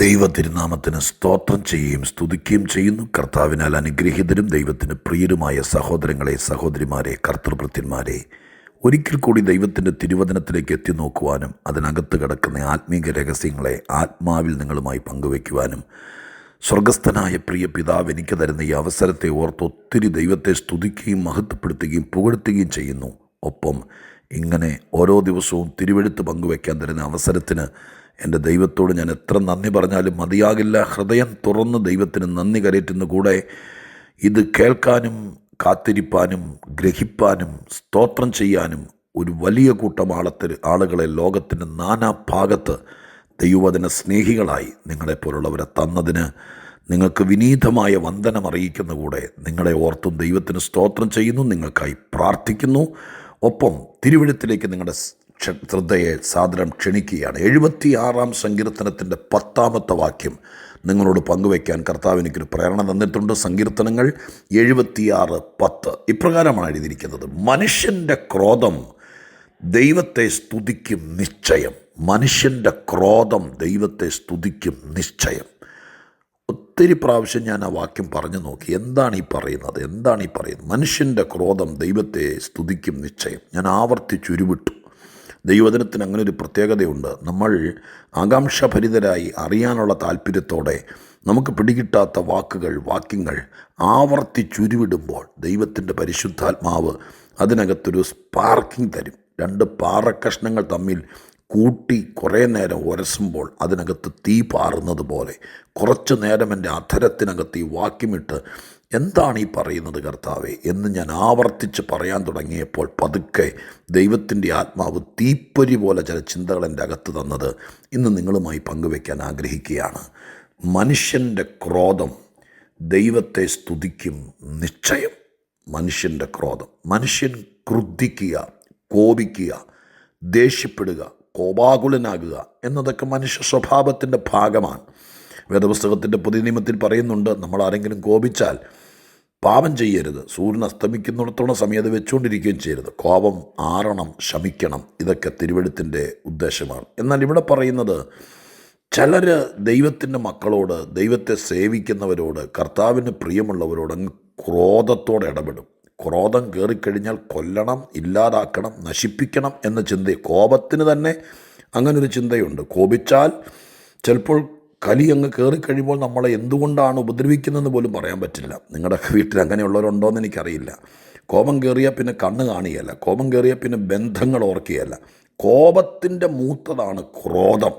ദൈവ തിരുനാമത്തിന് സ്തോത്രം ചെയ്യുകയും സ്തുതിക്കുകയും ചെയ്യുന്നു. കർത്താവിനാൽ അനുഗ്രഹീതരും ദൈവത്തിന് പ്രിയരുമായ സഹോദരങ്ങളെ സഹോദരിമാരെ കർത്തൃഭൃത്യന്മാരെ ഒരിക്കൽ കൂടി ദൈവത്തിന്റെ തിരുവചനത്തിലേക്ക് എത്തി നോക്കുവാനും അതിനകത്ത് കിടക്കുന്ന ആത്മീക രഹസ്യങ്ങളെ ആത്മാവിൽ നിങ്ങളുമായി പങ്കുവയ്ക്കുവാനും സ്വർഗസ്ഥനായ പ്രിയ പിതാവ് എനിക്ക് തരുന്ന ഈ അവസരത്തെ ഓർത്ത് ഒത്തിരി ദൈവത്തെ സ്തുതിക്കുകയും മഹത്വപ്പെടുത്തുകയും പുകഴ്ത്തുകയും ചെയ്യുന്നു. ഒപ്പം ഇങ്ങനെ ഓരോ ദിവസവും തിരുവെടുത്ത് പങ്കുവയ്ക്കാൻ തരുന്ന അവസരത്തിന് എന്റെ ദൈവത്തോട് ഞാൻ എത്ര നന്ദി പറഞ്ഞാലും മതിയാകില്ല. ഹൃദയം തുറന്ന് ദൈവത്തിന് നന്ദി കരയറ്റുന്ന കൂടെ ഇത് കേൾക്കാനും കാത്തിരിപ്പാനും ഗ്രഹിപ്പാനും സ്തോത്രം ചെയ്യാനും ഒരു വലിയ കൂട്ടം ആളത്തിൽ ആളുകളെ ലോകത്തിന്റെ നാനാ ഭാഗത്ത് ദൈവവചന സ്നേഹികളായി നിങ്ങളെപ്പോലുള്ളവരെ തന്നതിന് നിങ്ങൾക്ക് വിനീതമായ വന്ദനം അറിയിക്കുന്ന കൂടെ നിങ്ങളെ ഓർത്തും ദൈവത്തിന് സ്തോത്രം ചെയ്യുന്നു നിങ്ങൾക്കായി പ്രാർത്ഥിക്കുന്നു. ഒപ്പം തിരുവിഴുത്തിലേക്ക് നിങ്ങളുടെ ശ്രദ്ധയെ സാദരം ക്ഷണിക്കുകയാണ്. എഴുപത്തി ആറാം സങ്കീർത്തനത്തിന്റെ പത്താമത്തെ വാക്യം നിങ്ങളോട് പങ്കുവയ്ക്കാൻ കർത്താവ് എനിക്കൊരു പ്രേരണ തന്നിട്ടുണ്ട്. സങ്കീർത്തനങ്ങൾ എഴുപത്തിയാറ് പത്ത്. ഇപ്രകാരമാണ് എഴുതിയിരിക്കുന്നത്. മനുഷ്യന്റെ ക്രോധം ദൈവത്തെ സ്തുതിക്കും നിശ്ചയം. മനുഷ്യന്റെ ക്രോധം ദൈവത്തെ സ്തുതിക്കും നിശ്ചയം. ഒത്തിരി പ്രാവശ്യം ഞാൻ ആ വാക്യം പറഞ്ഞു നോക്കി. എന്താണ് ഈ പറയുന്നത്? എന്താണ് ഈ പറയുന്നത്? മനുഷ്യന്റെ ക്രോധം ദൈവത്തെ സ്തുതിക്കും നിശ്ചയം. ഞാൻ ആവർത്തിച്ച് ദൈവദിനത്തിന് അങ്ങനെ ഒരു പ്രത്യേകതയുണ്ട്. നമ്മൾ ആകാംക്ഷഭരിതരായി അറിയാനുള്ള താല്പര്യത്തോടെ നമുക്ക് പിടികിട്ടാത്ത വാക്കുകൾ വാക്യങ്ങൾ ആവർത്തിച്ചുരുവിടുമ്പോൾ ദൈവത്തിന്റെ പരിശുദ്ധാത്മാവ് അതിനകത്തൊരു സ്പാർക്കിംഗ് തരും. രണ്ട് പാറക്കഷ്ണങ്ങൾ തമ്മിൽ കൂട്ടി കുറേ നേരം ഉരസുമ്പോൾ അതിനകത്ത് തീ പാറുന്നത് പോലെ കുറച്ച് നേരം എന്റെ അധരത്തിനകത്ത് ഈ വാക്യമിട്ട് എന്താണ് ഈ പറയുന്നത് കർത്താവെ എന്ന് ഞാൻ ആവർത്തിച്ച് പറയാൻ തുടങ്ങിയപ്പോൾ പതുക്കെ ദൈവത്തിന്റെ ആത്മാവ് തീപ്പൊരി പോലെ ചില ചിന്തകൾ എന്റെ അകത്ത് തന്നത് ഇന്ന് നിങ്ങളുമായി പങ്കുവയ്ക്കാൻ ആഗ്രഹിക്കുകയാണ്. മനുഷ്യന്റെ ക്രോധം ദൈവത്തെ സ്തുതിക്കും നിശ്ചയം. മനുഷ്യന്റെ ക്രോധം. മനുഷ്യൻ ക്രുദ്ധിക്കുക കോപിക്കുക ദേഷ്യപ്പെടുക കോപാകുലനാകുക എന്നതൊക്കെ മനുഷ്യ സ്വഭാവത്തിന്റെ ഭാഗമാണ്. വേദപുസ്തകത്തിന്റെ പുതിയ നിയമത്തിൽ പറയുന്നുണ്ട് നമ്മൾ ആരെങ്കിലും കോപിച്ചാൽ പാപം ചെയ്യരുത്. സൂര്യൻ അസ്തമിക്കുന്നിടത്തോളം സമയം അത് വെച്ചുകൊണ്ടിരിക്കുകയും ചെയ്യരുത്. കോപം ആറണം ശമിക്കണം ഇതൊക്കെ തിരുവഴുത്തിന്റെ ഉദ്ദേശമാണ്. എന്നാൽ ഇവിടെ പറയുന്നത് ചിലർ ദൈവത്തിന്റെ മക്കളോട് ദൈവത്തെ സേവിക്കുന്നവരോട് കർത്താവിന് പ്രിയമുള്ളവരോട് അങ്ങ് ക്രോധത്തോടെ ഇടപെടും. ക്രോധം കയറിക്കഴിഞ്ഞാൽ കൊല്ലണം ഇല്ലാതാക്കണം നശിപ്പിക്കണം എന്ന ചിന്ത കോപത്തിന് തന്നെ അങ്ങനൊരു ചിന്തയുണ്ട്. കോപിച്ചാൽ ചിലപ്പോൾ കലി അങ്ങ് കയറിക്കഴിയുമ്പോൾ നമ്മളെ എന്തുകൊണ്ടാണ് ഉപദ്രവിക്കുന്നതെന്ന് പോലും പറയാൻ പറ്റില്ല. നിങ്ങളുടെ വീട്ടിൽ അങ്ങനെയുള്ളവരുണ്ടോ എന്ന് എനിക്കറിയില്ല. കോപം കയറിയാൽ പിന്നെ കണ്ണ് കാണുകയല്ല. കോപം കയറിയാൽ പിന്നെ ബന്ധങ്ങൾ ഓർക്കുകയല്ല. കോപത്തിന്റെ മൂത്തതാണ് ക്രോധം.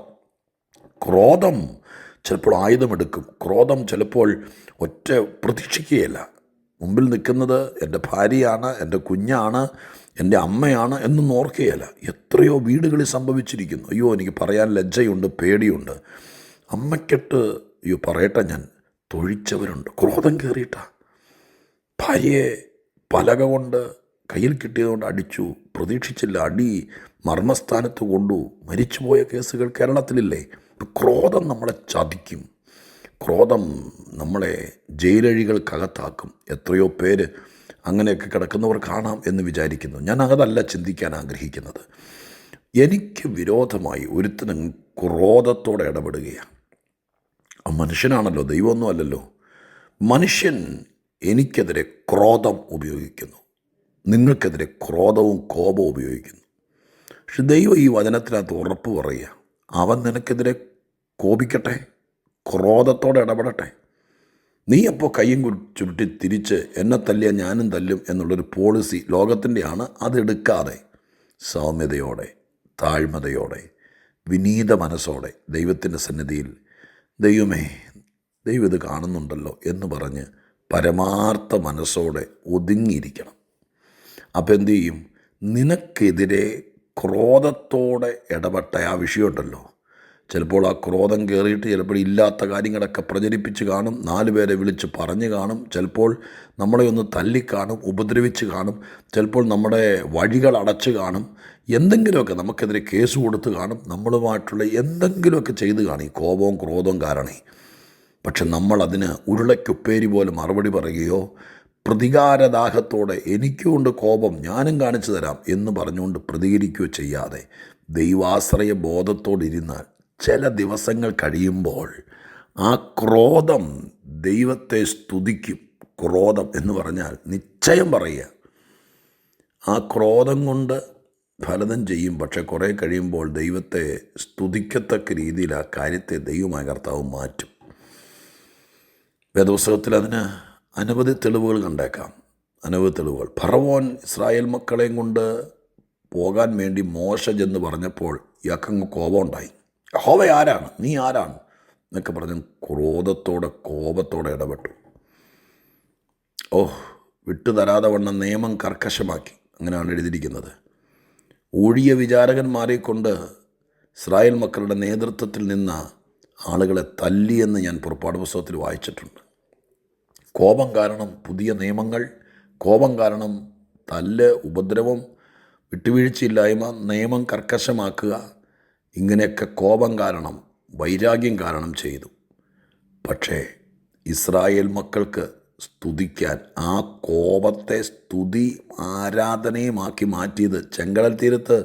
ക്രോധം ചിലപ്പോൾ ആയുധമെടുക്കും ക്രോധം ചിലപ്പോൾ ഒറ്റ പ്രതീക്ഷിക്കുകയില്ല. മുമ്പിൽ നിൽക്കുന്നത് എന്റെ ഭാര്യയാണ് എന്റെ കുഞ്ഞാണ് എന്റെ അമ്മയാണ് എന്നൊന്നും ഓർക്കുകയില്ല. എത്രയോ വീടുകളിൽ സംഭവിച്ചിരിക്കുന്നു. അയ്യോ എനിക്ക് പറയാൻ ലജ്ജയുണ്ട് പേടിയുണ്ട്. അമ്മയ്ക്കിട്ട് അയ്യോ പറയട്ടെ ഞാൻ. തൊഴിച്ചവരുണ്ട്. ക്രോധം കയറിയിട്ടാ. ഭാര്യയെ പലക കൊണ്ട് കയ്യിൽ കിട്ടിയതുകൊണ്ട് അടിച്ചു പ്രതീക്ഷിച്ചില്ല. അടി മർമ്മസ്ഥാനത്ത് കൊണ്ടു മരിച്ചുപോയ കേസുകൾ കേരളത്തിലില്ലേ? ക്രോധം നമ്മളെ ചതിക്കും. ക്രോധം നമ്മളെ ജയിലഴികൾക്കകത്താക്കും. എത്രയോ പേര് അങ്ങനെയൊക്കെ കിടക്കുന്നവർ കാണാം എന്ന് വിചാരിക്കുന്നു. ഞാൻ അതല്ല ചിന്തിക്കാൻ ആഗ്രഹിക്കുന്നത്. എനിക്ക് വിരോധമായി ഒരുത്തനും ക്രോധത്തോടെ ഇടപെടുകയാണ്. മനുഷ്യനാണല്ലോ ദൈവമൊന്നും അല്ലല്ലോ മനുഷ്യൻ എനിക്കെതിരെ ക്രോധം ഉപയോഗിക്കുന്നു. നിങ്ങൾക്കെതിരെ ക്രോധവും കോപവും ഉപയോഗിക്കുന്നു. പക്ഷെ ദൈവം ഈ വചനത്തിനകത്ത് ഉറപ്പ് പറയുക അവൻ നിനക്കെതിരെ കോപിക്കട്ടെ ക്രോധത്തോടെ ഇടപെടട്ടെ. നീ അപ്പോൾ കയ്യും ചുരുട്ടി തിരിച്ച് എന്നെ തല്ലിയ ഞാനും തല്ലും എന്നുള്ളൊരു പോളിസി ലോകത്തിന്റെയാണ്. അതെടുക്കാതെ സൗമ്യതയോടെ താഴ്മതയോടെ വിനീത മനസ്സോടെ ദൈവത്തിന്റെ സന്നിധിയിൽ ദൈവമേ ദൈവം ഇത് കാണുന്നുണ്ടല്ലോ എന്ന് പറഞ്ഞ് പരമാർത്ഥ മനസ്സോടെ ഒതുങ്ങിയിരിക്കണം. അപ്പം എന്തു ചെയ്യും? നിനക്കെതിരെ ക്രോധത്തോടെ ഇടപെട്ട ആ വിഷയമുണ്ടല്ലോ. ചിലപ്പോൾ ആ ക്രോധം കയറിയിട്ട് ചിലപ്പോൾ ഇല്ലാത്ത കാര്യങ്ങളൊക്കെ പ്രചരിപ്പിച്ച് കാണും നാല് പേരെ വിളിച്ച് പറഞ്ഞു കാണും ചിലപ്പോൾ നമ്മളെ ഒന്ന് തല്ലിക്കാണും ഉപദ്രവിച്ച് കാണും ചിലപ്പോൾ നമ്മുടെ വഴികൾ അടച്ച് കാണും. എന്തെങ്കിലുമൊക്കെ നമുക്കെതിരെ കേസ് കൊടുത്ത് കാണും. നമ്മളുമായിട്ടുള്ള എന്തെങ്കിലുമൊക്കെ ചെയ്ത് കാണും ഈ കോപവും ക്രോധവും കാരണേ. പക്ഷെ നമ്മളതിന് ഉരുളയ്ക്കുപ്പേരി പോലെ മറുപടി പറയുകയോ പ്രതികാരദാഹത്തോടെ എനിക്കുമുണ്ട് കോപം ഞാനും കാണിച്ചു തരാം എന്ന് പറഞ്ഞുകൊണ്ട് പ്രതികരിക്കുകയോ ചെയ്യാതെ ദൈവാശ്രയ ബോധത്തോടിരുന്നാൽ ചില ദിവസങ്ങൾ കഴിയുമ്പോൾ ആ ക്രോധം ദൈവത്തെ സ്തുതിക്കും. ക്രോധം എന്ന് പറഞ്ഞാൽ നിശ്ചയം പറയുക. ആ ക്രോധം കൊണ്ട് ഫലതം ചെയ്യും. പക്ഷെ കുറേ കഴിയുമ്പോൾ ദൈവത്തെ സ്തുതിക്കത്തക്ക രീതിയിൽ ആ കാര്യത്തെ ദൈവമായ കർത്താവ് മാറ്റും. വേദപുസ്തകത്തിൽ അതിന് അനവധി തെളിവുകൾ കണ്ടേക്കാം. അനവധി തെളിവുകൾ. ഫറവോൻ ഇസ്രായേൽ മക്കളെയും കൊണ്ട് പോകാൻ വേണ്ടി മോശ ചെന്ന് പറഞ്ഞപ്പോൾ കോപം ഉണ്ടായി. ഹോവ ആരാണ്? നീ ആരാണ്? എന്നൊക്കെ പറഞ്ഞ് ക്രോധത്തോടെ കോപത്തോടെ ഇടപെട്ടു. ഓ വിട്ടുതരാതെ വണ്ണം നിയമം കർക്കശമാക്കി. അങ്ങനെയാണ് എഴുതിയിരിക്കുന്നത്. ഊഴിയ വിചാരകന്മാരെ കൊണ്ട് ഇസ്രായേൽ മക്കളുടെ നേതൃത്വത്തിൽ നിന്ന ആളുകളെ തല്ലിയെന്ന് ഞാൻ പുറപ്പാട് പുസ്തകത്തിൽ വായിച്ചിട്ടുണ്ട്. കോപം കാരണം പുതിയ നിയമങ്ങൾ കോപം കാരണം തല്ല് ഉപദ്രവം വിട്ടുവീഴ്ചയില്ലായ്മ നിയമം കർക്കശമാക്കുക ഇങ്ങനെയൊക്കെ കോപം കാരണം വൈരാഗ്യം കാരണം ചെയ്തു. പക്ഷേ ഇസ്രായേൽ മക്കൾക്ക് സ്തുതിക്കാൻ ആ കോപത്തെ സ്തുതി ആരാധനയുമാക്കി മാറ്റിയത് ചെങ്കടൽ തീരത്ത്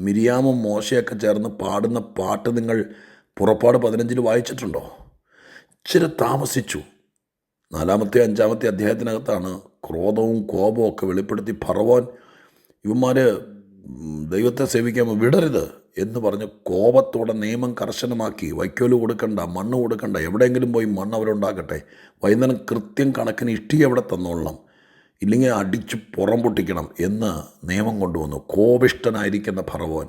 മിരിയാമും മോശയൊക്കെ ചേർന്ന് പാടുന്ന പാട്ട് നിങ്ങൾ പുറപ്പാട് പതിനഞ്ചിൽ വായിച്ചിട്ടുണ്ടോ? ഇച്ചിരി താമസിച്ചു. നാലാമത്തെ അഞ്ചാമത്തെ അധ്യായത്തിനകത്താണ് ക്രോധവും കോപവും ഒക്കെ വെളിപ്പെടുത്തി ഫറവോൻ ഇവന്മാർ ദൈവത്തെ സേവിക്കാൻ വിടരുത്. എന്ന് പറഞ്ഞ് കോപത്തോടെ നിയമം കർശനമാക്കി വൈക്കോൽ കൊടുക്കണ്ട മണ്ണ് കൊടുക്കണ്ട എവിടെയെങ്കിലും പോയി മണ്ണ് അവരുണ്ടാക്കട്ടെ വൈകുന്നേരം കൃത്യം കണക്കിന് ഇഷ്ടി എവിടെ തന്നോളണം ഇല്ലെങ്കിൽ അടിച്ച് പുറം പൊട്ടിക്കണം എന്ന് നിയമം കൊണ്ടുവന്നു. കോപിഷ്ടനായിരിക്കുന്ന ഫറവോൻ.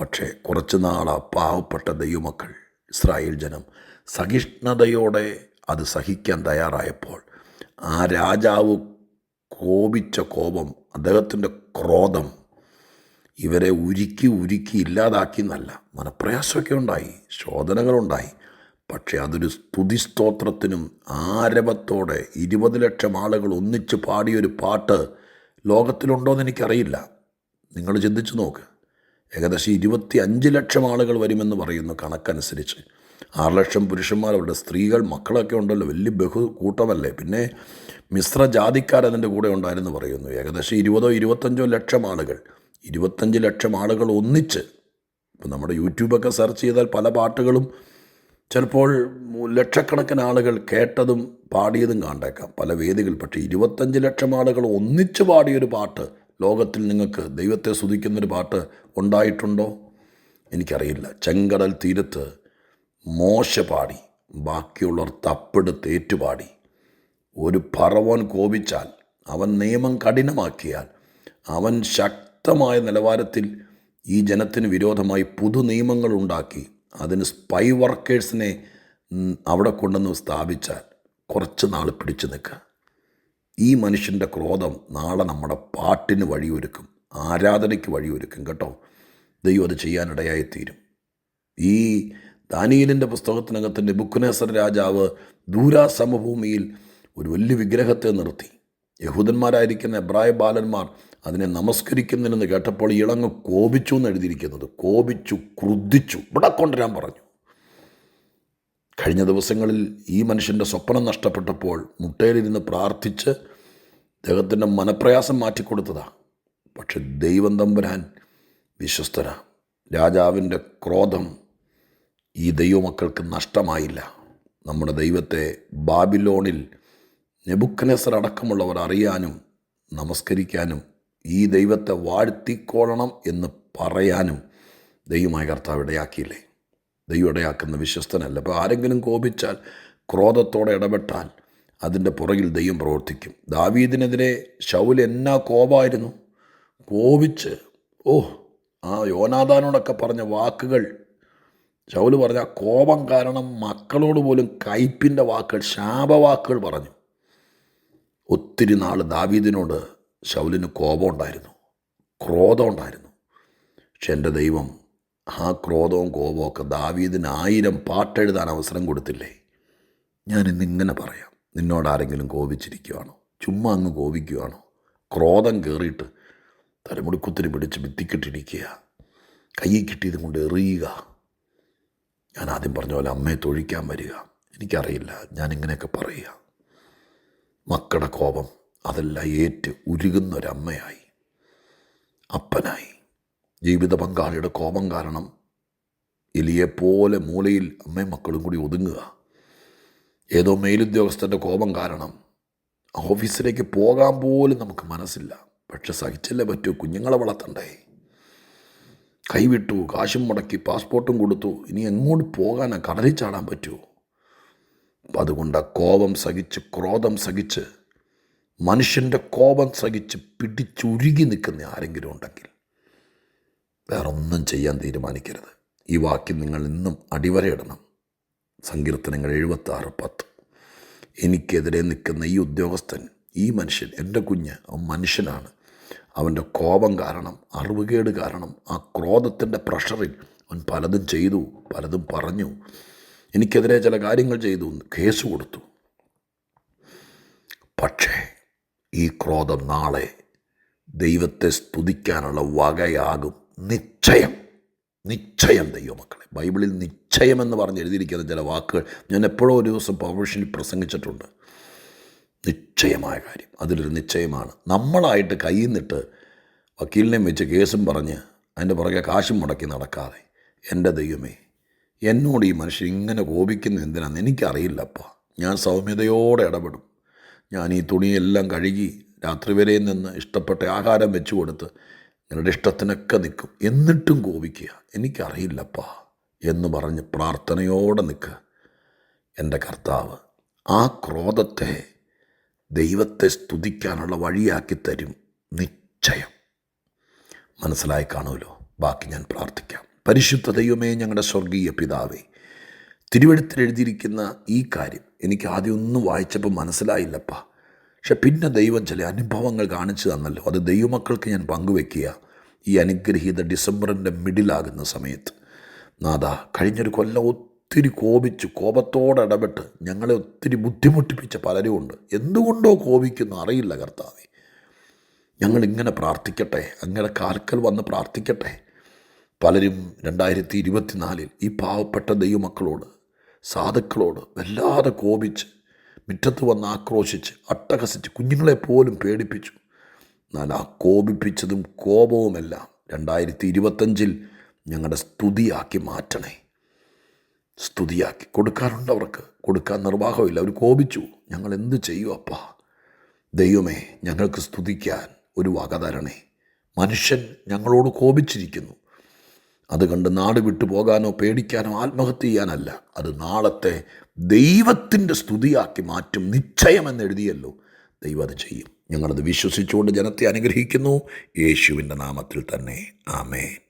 പക്ഷേ കുറച്ച് ആ പാവപ്പെട്ട ദൈവമക്കൾ ഇസ്രായേൽ ജനം സഹിഷ്ണുതയോടെ അത് സഹിക്കാൻ തയ്യാറായപ്പോൾ ആ രാജാവ് കോപിച്ച കോപം അദ്ദേഹത്തിന്റെ ക്രോധം ഇവരെ ഉരുക്കി ഉരുക്കി ഇല്ലാതാക്കി എന്നല്ല മനപ്രയാസമൊക്കെ ഉണ്ടായി ശോധനകളുണ്ടായി. പക്ഷേ അതൊരു സ്തുതി സ്തുതിസ്തോത്രത്തിനും ആരവത്തോടെ ഇരുപത് ലക്ഷം ആളുകൾ ഒന്നിച്ച് പാടിയൊരു പാട്ട് ലോകത്തിലുണ്ടോ എന്ന് എനിക്കറിയില്ല. നിങ്ങൾ ചിന്തിച്ചു നോക്ക്. ഏകദേശം ഇരുപത്തി അഞ്ച് ലക്ഷം ആളുകൾ വരുമെന്ന് പറയുന്നു കണക്കനുസരിച്ച്. ആറ് ലക്ഷം പുരുഷന്മാർ അവരുടെ സ്ത്രീകൾ മക്കളൊക്കെ ഉണ്ടല്ലോ വലിയ ബഹു കൂട്ടമല്ലേ. പിന്നെ മിശ്ര ജാതിക്കാരതിന്റെ കൂടെ ഉണ്ടായിരുന്നു പറയുന്നു. ഏകദേശം ഇരുപതോ ഇരുപത്തഞ്ചോ ലക്ഷം ആളുകൾ. ഇരുപത്തഞ്ച് ലക്ഷം ആളുകൾ ഒന്നിച്ച്. ഇപ്പം നമ്മുടെ യൂട്യൂബൊക്കെ സെർച്ച് ചെയ്താൽ പല പാട്ടുകളും ചിലപ്പോൾ ലക്ഷക്കണക്കിന് ആളുകൾ കേട്ടതും പാടിയതും കണ്ടേക്കാം. പല വേദികൾ. പക്ഷേ ഇരുപത്തഞ്ച് ലക്ഷം ആളുകൾ ഒന്നിച്ച് പാടിയൊരു പാട്ട് ലോകത്തിൽ നിങ്ങൾക്ക് ദൈവത്തെ സ്തുതിക്കുന്നൊരു പാട്ട് ഉണ്ടായിട്ടുണ്ടോ? എനിക്കറിയില്ല. ചെങ്കടൽ തീരത്ത് മോശ പാടി ബാക്കിയുള്ളവർ തപ്പെടുത്ത് ഏറ്റുപാടി. ഒരു പറവോൻ കോപിച്ചാൽ അവൻ നിയമം കഠിനമാക്കിയാൽ അവൻ ശക്തമായ നിലവാരത്തിൽ ഈ ജനത്തിന് വിരോധമായി പുതു നിയമങ്ങൾ ഉണ്ടാക്കി. അതിന് സ്പൈ വർക്കേഴ്സിനെ അവിടെ കൊണ്ടുവന്ന് സ്ഥാപിച്ചാൽ കുറച്ച് നാൾ പിടിച്ചു നിൽക്കുക. ഈ മനുഷ്യന്റെ ക്രോധം നാളെ നമ്മുടെ പാട്ടിന് വഴിയൊരുക്കും. ആരാധനയ്ക്ക് വഴിയൊരുക്കും കേട്ടോ. ദൈവം അത് ചെയ്യാനിടയായിത്തീരും ഈ ദാനിയലിന്റെ പുസ്തകത്തിനകത്ത് നെബുക്കുനേസർ രാജാവ് ദൂരാ സമഭൂമിയിൽ ഒരു വലിയ വിഗ്രഹത്തെ നിർത്തി. യഹൂദന്മാരായിരിക്കുന്ന എബ്രായ ബാലന്മാർ അതിനെ നമസ്കരിക്കുന്നതിനെന്ന് കേട്ടപ്പോൾ ഇളങ്ങ് കോപിച്ചു എന്ന് എഴുതിയിരിക്കുന്നത്. കോപിച്ചു ക്രുദ്ധിച്ചു. ഇവിടെ കൊണ്ടുവരാൻ പറഞ്ഞു. കഴിഞ്ഞ ദിവസങ്ങളിൽ ഈ മനുഷ്യന്റെ സ്വപ്നം നഷ്ടപ്പെട്ടപ്പോൾ മുട്ടയിലിരുന്ന് പ്രാർത്ഥിച്ച് അദ്ദേഹത്തിന്റെ മനപ്രയാസം മാറ്റിക്കൊടുത്തതാ. പക്ഷെ ദൈവം തമ്പുരാൻ വിശ്വസ്തര. രാജാവിന്റെ ക്രോധം ഈ ദൈവമക്കൾക്ക് നഷ്ടമായില്ല. നമ്മുടെ ദൈവത്തെ ബാബിലോണിൽ നെബുക്കനേസർ അടക്കമുള്ളവർ അറിയാനും നമസ്കരിക്കാനും ഈ ദൈവത്തെ വാഴ്ത്തിക്കോളണം എന്ന് പറയാനും ദൈവമായ കർത്താവ് ഇടയാക്കിയില്ലേ? ദൈവം ഇടയാക്കുന്ന വിശ്വസ്തനല്ല. അപ്പോൾ ആരെങ്കിലും കോപിച്ചാൽ ക്രോധത്തോടെ ഇടപെട്ടാൽ അതിന്റെ പുറകിൽ ദൈവം പ്രവർത്തിക്കും. ദാവീദിനെതിരെ ഷൗൽ എന്നാ കോപമായിരുന്നു കോപിച്ച് ഓ ആ യോനാദാനോടൊക്കെ പറഞ്ഞ വാക്കുകൾ. ശൗൽ പറഞ്ഞ കോപം കാരണം മക്കളോട് പോലും കയ്പിന്റെ വാക്കുകൾ ശാപവാക്കുകൾ പറഞ്ഞു. ഒത്തിരി നാൾ ദാവീദിനോട് ശൗലിന് കോപം ഉണ്ടായിരുന്നു ക്രോധം ഉണ്ടായിരുന്നു. പക്ഷെ എന്റെ ദൈവം ആ ക്രോധവും കോപവും ദാവീദിന് ആയിരം പാട്ടെഴുതാൻ അവസരം കൊടുത്തില്ലേ? ഞാൻ ഇന്നിങ്ങനെ പറയാം. നിന്നോട് ആരെങ്കിലും കോപിച്ചിരിക്കുകയാണോ ചുമ്മാ അങ്ങ് കോപിക്കുകയാണോ ക്രോധം കയറിയിട്ട് തലമുടിക്കുത്തിന് പിടിച്ച് ഭിത്തിക്കിട്ടിരിക്കുക. കയ്യിൽ കിട്ടിയതും കൊണ്ട് എറിയുക. ഞാൻ ആദ്യം പറഞ്ഞ പോലെ അമ്മയെ തൊഴിക്കാൻ വരിക. എനിക്കറിയില്ല. ഞാൻ ഇങ്ങനെയൊക്കെ പറയുക. മക്കളുടെ കോപം അതെല്ലാം ഏറ്റ് ഉരുകുന്നൊരമ്മയായി. അപ്പനായി. ജീവിത പങ്കാളിയുടെ കോപം കാരണം എലിയെപ്പോലെ മൂലയിൽ അമ്മയും മക്കളും കൂടി ഒതുങ്ങുക. ഏതോ മേലുദ്യോഗസ്ഥന്റെ കോപം കാരണം ഓഫീസിലേക്ക് പോകാൻ പോലും നമുക്ക് മനസ്സില്ല. പക്ഷെ സഹിച്ചല്ലേ പറ്റൂ കുഞ്ഞുങ്ങളെ വളർത്തണ്ടേ? കൈവിട്ടു കാശും മുടക്കി പാസ്പോർട്ടും കൊടുത്തു. ഇനി എങ്ങോട്ട് പോകാനാണ് കടലിൽ ചാടാൻ പറ്റുമോ അപ്പം അതുകൊണ്ട് കോപം സഹിച്ച് ക്രോധം സഹിച്ച് മനുഷ്യന്റെ കോപം സഹിച്ച് പിടിച്ചുരുകി നിൽക്കുന്ന ആരെങ്കിലും ഉണ്ടെങ്കിൽ വേറെ ഒന്നും ചെയ്യാൻ തീരുമാനിക്കരുത്. ഈ വാക്യം നിങ്ങൾ ഇന്നും അടിവരയിടണം. സങ്കീർത്തനങ്ങൾ എഴുപത്തി ആറ് പത്ത്. എനിക്കെതിരെ നിൽക്കുന്ന ഈ ഉദ്യോഗസ്ഥൻ ഈ മനുഷ്യൻ എന്റെ കുഞ്ഞ് മനുഷ്യനാണ്. അവന്റെ കോപം കാരണം അറിവുകേട് കാരണം ആ ക്രോധത്തിന്റെ പ്രഷറിൽ അവൻ പലതും ചെയ്തു പലതും പറഞ്ഞു. എനിക്കെതിരെ ചില കാര്യങ്ങൾ ചെയ്തു കേസ് കൊടുത്തു. പക്ഷേ ഈ ക്രോധം നാളെ ദൈവത്തെ സ്തുതിക്കാനുള്ള വകയാകും. നിശ്ചയം. നിശ്ചയം ദൈവമക്കളെ. ബൈബിളിൽ നിശ്ചയമെന്ന് പറഞ്ഞ് എഴുതിയിരിക്കുന്ന ചില വാക്കുകൾ ഞാൻ എപ്പോഴോ ഒരു ദിവസം പവർഷനിൽ പ്രസംഗിച്ചിട്ടുണ്ട്. നിശ്ചയമായ കാര്യം. അതിലൊരു നിശ്ചയമാണ്. നമ്മളായിട്ട് കയ്യിൽ നിന്നിട്ട് വക്കീലിനെയും വെച്ച് കേസും പറഞ്ഞ് അതിന്റെ പുറകെ കാശും മുടക്കി നടക്കാതെ. എന്റെ ദൈവമേ എന്നോട് ഈ മനുഷ്യൻ ഇങ്ങനെ കോപിക്കുന്ന എന്തിനാണെന്ന് എനിക്കറിയില്ലപ്പ. ഞാൻ സൗമ്യതയോടെ ഇടപെടും. ഞാൻ ഈ തുണിയെല്ലാം കഴുകി രാത്രി വരെയും നിന്ന് ഇഷ്ടപ്പെട്ട ആഹാരം വെച്ചു കൊടുത്ത് നിങ്ങളുടെ ഇഷ്ടത്തിനൊക്കെ നിൽക്കും. എന്നിട്ടും കോപിക്കുക. എനിക്കറിയില്ലപ്പാ എന്ന് പറഞ്ഞ് പ്രാർത്ഥനയോടെ നിൽക്കുക എന്റെ കർത്താവ് ആ ക്രോധത്തെ ദൈവത്തെ സ്തുതിക്കാനുള്ള വഴിയാക്കി തരും നിശ്ചയം. മനസ്സിലായി കാണുമല്ലോ? ബാക്കി ഞാൻ പ്രാർത്ഥിക്കാം. പരിശുദ്ധ ദൈവമേ ഞങ്ങളുടെ സ്വർഗീയ പിതാവേ തിരുവഴുത്തിൽ എഴുതിയിരിക്കുന്ന ഈ കാര്യം എനിക്ക് ആദ്യം ഒന്നും വായിച്ചപ്പോൾ മനസ്സിലായില്ലപ്പ. പക്ഷെ പിന്നെ ദൈവം ചില അനുഭവങ്ങൾ കാണിച്ചു തന്നല്ലോ. അത് ദൈവമക്കൾക്ക് ഞാൻ പങ്കുവെക്കുക. ഈ അനുഗ്രഹീത ഡിസംബറിന്റെ മിഡിലാകുന്ന സമയത്ത്. നാഥ കഴിഞ്ഞൊരു കൊല്ലം ഒത്തിരി കോപിച്ചു കോപത്തോടെ ഇടപെട്ട് ഞങ്ങളെ ഒത്തിരി ബുദ്ധിമുട്ടിപ്പിച്ച പലരും ഉണ്ട് എന്തുകൊണ്ടോ കോപിക്കുന്നു അറിയില്ല കർത്താവെ. ഞങ്ങളിങ്ങനെ പ്രാർത്ഥിക്കട്ടെ അങ്ങനെ കാൽക്കൽ വന്ന് പ്രാർത്ഥിക്കട്ടെ. പലരും രണ്ടായിരത്തി ഇരുപത്തിനാലിൽ ഈ പാവപ്പെട്ട ദൈവമക്കളോട് സാധുക്കളോട് വല്ലാതെ കോപിച്ച് മുറ്റത്ത് വന്ന് ആക്രോശിച്ച് അട്ടഹസിച്ച് കുഞ്ഞുങ്ങളെ പോലും പേടിപ്പിച്ചു. എന്നാൽ ആ കോപിപ്പിച്ചതും കോപവുമെല്ലാം രണ്ടായിരത്തി ഇരുപത്തഞ്ചിൽ ഞങ്ങളുടെ സ്തുതിയാക്കി മാറ്റണേ. സ്തുതിയാക്കി കൊടുക്കാറുണ്ട് അവർക്ക്. കൊടുക്കാൻ നിർവാഹമില്ല അവർ കോപിച്ചു. ഞങ്ങൾ എന്ത് ചെയ്യും അപ്പാ? ദൈവമേ ഞങ്ങൾക്ക് സ്തുതിക്കാൻ ഒരു വക തരണേ. മനുഷ്യൻ ഞങ്ങളോട് കോപിച്ചിരിക്കുന്നു. അത് കണ്ട് നാട് വിട്ടു പോകാനോ പേടിക്കാനോ ആത്മഹത്യ ചെയ്യാനല്ല. അത് നാളത്തെ ദൈവത്തിന്റെ സ്തുതിയാക്കി മാറ്റും നിശ്ചയമെന്ന് എഴുതിയല്ലോ. ദൈവം അത് ചെയ്യും. ഞങ്ങളത് വിശ്വസിച്ചുകൊണ്ട് ജനത്തെ അനുഗ്രഹിക്കുന്നു. യേശുവിന്റെ നാമത്തിൽ തന്നെ. ആമേൻ.